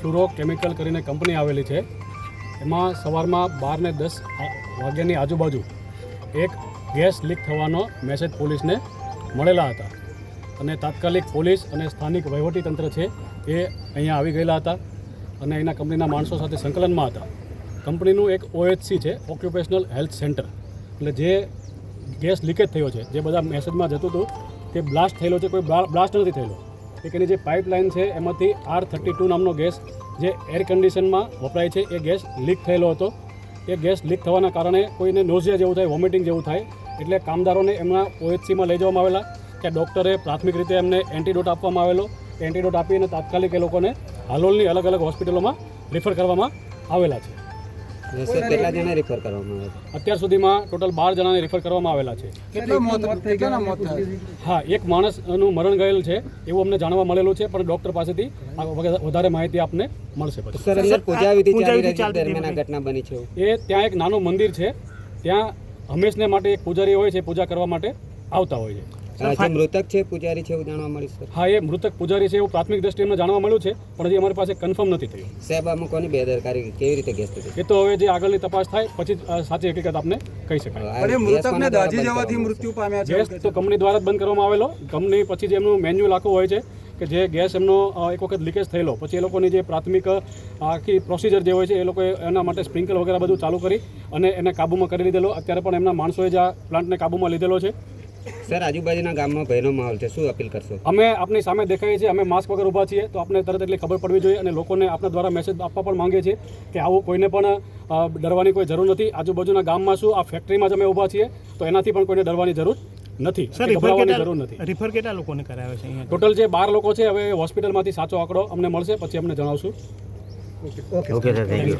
Fluoro chemical કરીને company આવેલી છે. એમાં સવારમાં બાર ને દસ વાગ્યાની આજુબાજુ એક ગેસ લીક થવાનો મેસેજ પોલીસને મળેલા હતા. અને તાત્કાલિક પોલીસ અને સ્થાનિક વહીવટીતંત્ર છે એ અહીંયા આવી ગયેલા હતા અને એના કંપનીના માણસો સાથે સંકલનમાં હતા. કંપનીનું એક ઓએચસી છે ઓક્યુપેશનલ હેલ્થ સેન્ટર એટલે જે ગેસ લીકેજ થયો છે, જે બધા મેસેજમાં જતું હતું, તે બ્લાસ્ટ થયેલો છે, કોઈ બ્લાસ્ટ નથી થયેલો. એની જે પાઇપલાઇન છે, એમાંથી આર થર્ટી ટુ નામનો ગેસ જે એર કન્ડિશનમાં વપરાય છે, એ ગેસ લીક થયેલો હતો. એ ગેસ લીક થવાના કારણે કોઈને નોઝિયા જેવું થાય, વોમિટિંગ જેવું થાય, એટલે કામદારોને એમના ઓએચસીમાં લઈ જવામાં આવેલા ત્યાં ડૉક્ટરે પ્રાથમિક રીતે એમને એન્ટીડોટ આપવામાં આવેલો. એન્ટીડોટ આપીને તાત્કાલિક એ લોકોને હાલોલની અલગ અલગ હોસ્પિટલોમાં રિફર કરવામાં આવેલા છે. કેટલા જણા રિફર કરવામાં આવે છે? અત્યાર સુધીમાં ટોટલ બાર જણાને રિફર કરવામાં આવેલા છે. કેટલા મોત થઈ ગયા મોત હા એક માણસનું મરણ ગયેલ છે એવું અમને જાણવા મળેલું છે પણ ડોક્ટર પાસેથી વધારે માહિતી આપને મળશે પછી. સર અંદર પૂજા વિધિ ચાલી રહી છે દરમિયાન આ ઘટના બની છે એ ત્યાં એક નાનું મંદિર છે ત્યાં હંમેશને માટે એક પૂજારી હોય છે પૂજા કરવા માટે આવતા હોય છે. જે મૃતક છે પૂજારી છે એવું જાણવા મળ્યું સર હા એ મૃતક પૂજારી છે એવું પ્રાથમિક દ્રષ્ટિએ અમને જાણવા મળ્યું છે પણ હજી અમારી પાસે કન્ફર્મ નથી થયું. સાહેબ આમાં કોની બેદરકારી કેવી રીતે ગેસ થતી એ તો હવે જે આગળની તપાસ થાય પછી સાચી હકીકત આપને કહી શકાય. મૃતકને જવાથી મૃત્યુ પામ્યા છે તો કંપની દ્વારા જ બંધ કરવામાં આવેલો. કંપની પછી જે એમનું મેન્યુઅલ આખું હોય છે કે જે ગેસ એમનો એક વખત લીકેજ થયેલો. પછી એ લોકોની જે પ્રાથમિક આખી પ્રોસિજર જે હોય છે એ લોકોએ એના માટે સ્પ્રિંકલ વગેરે બધું ચાલુ કરી અને એને કાબૂમાં કરી લીધેલો. અત્યારે પણ એમના માણસોએ જ આ પ્લાન્ટને કાબૂમાં લીધેલો છે. સર આજુબાજુના ગામમાં ભયનો માહોલ છે. શું અપીલ કરશો? અમે આપની સામે દેખાઈએ છીએ. અમે માસ્ક વગર ઊભા છીએ. તો આપણે તરત એટલી ખબર પડવી જોઈએ અને લોકોને આપણા દ્વારા મેસેજ આપવા પણ માંગીએ છીએ કે આવું કોઈને પણ ડરવાની કોઈ જરૂર નથી. આજુબાજુના ગામમાં શું આ ફેક્ટરીમાં જ અમે ઊભા છીએ તો એનાથી પણ કોઈને ડરવાની જરૂર નથી સર રિફર કેટલા જરૂર નથી. રિફર કેટલા લોકોને કરાવે છે અહીંયા? ટોટલ જે બાર લોકો છે હવે હોસ્પિટલમાંથી સાચો આંકડો અમને મળશે. પછી અમને જણાવશું. Okay sir thank you